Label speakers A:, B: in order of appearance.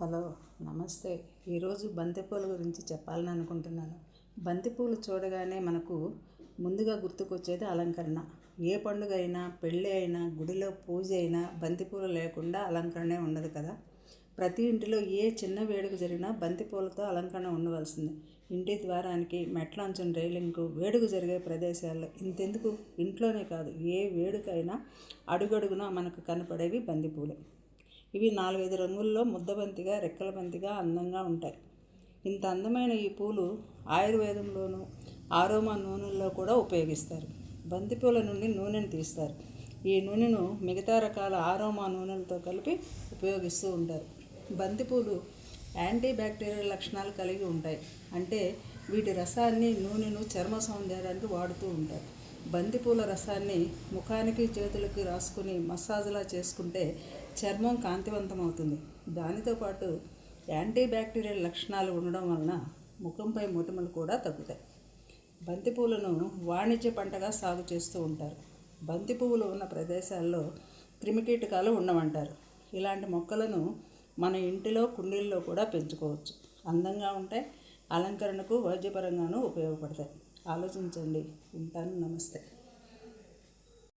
A: Hello నమస్తే. ఈరోజు బంతిపూల గురించి చెప్పాలని అనుకుంటున్నాను. బంతిపూలు చూడగానే మనకు ముందుగా గుర్తుకొచ్చేది అలంకరణ. ఏ పండుగ అయినా పెళ్ళి అయినా గుడిలో పూజ అయినా బంతిపూలు లేకుండా అలంకరణే ఉండదు కదా? ప్రతి ఇంటిలో ఏ చిన్న వేడుక జరిగినా బంతిపూలతో అలంకరణ ఉండవలసింది. ఇంటి ద్వారానికి మెట్లంచున రైలింగ్కు వేడుక జరిగే ప్రదేశాల్లో ఇంతెందుకు? ఇంట్లోనే కాదు ఏ వేడుక అయినా అడుగడుగునా మనకు కనపడేవి బంతిపూలే. ఇవి నాలుగైదు రంగుల్లో ముద్దబంతిగా రెక్కల బంతిగా అందంగా ఉంటాయి. ఇంత అందమైన ఈ పూలు ఆయుర్వేదంలోనూ ఆరోమా నూనెల్లో కూడా ఉపయోగిస్తారు. బంతిపూల నుండి నూనెను తీస్తారు. ఈ నూనెను మిగతా రకాల ఆరోమా నూనెలతో కలిపి ఉపయోగిస్తూ ఉంటారు. బంతిపూలు యాంటీ బ్యాక్టీరియల్ లక్షణాలు కలిగి ఉంటాయి. అంటే వీటి రసాన్ని నూనెను చర్మ సౌందర్యానికి వాడుతూ ఉంటారు. బంతిపూల రసాన్ని ముఖానికి చేతులకి రాసుకుని మసాజ్లా చేసుకుంటే చర్మం కాంతివంతం అవుతుంది దానితో పాటు యాంటీ బ్యాక్టీరియల్ లక్షణాలు ఉండడం వలన ముఖంపై మొటిమలు కూడా తగ్గుతాయి. బంతిపూలను వాణిజ్య పంటగా సాగు చేస్తూ ఉంటారు. బంతి పువ్వులు ఉన్న ప్రదేశాల్లో క్రిమికీటకాలు ఉండమంటారు ఇలాంటి మొక్కలను మన ఇంటిలో కుండీల్లో కూడా పెంచుకోవచ్చు. అందంగా ఉంటాయి. అలంకరణకు వైద్యపరంగానూ ఉపయోగపడతాయి. ఆలోచించండి. ఉంటాను. నమస్తే.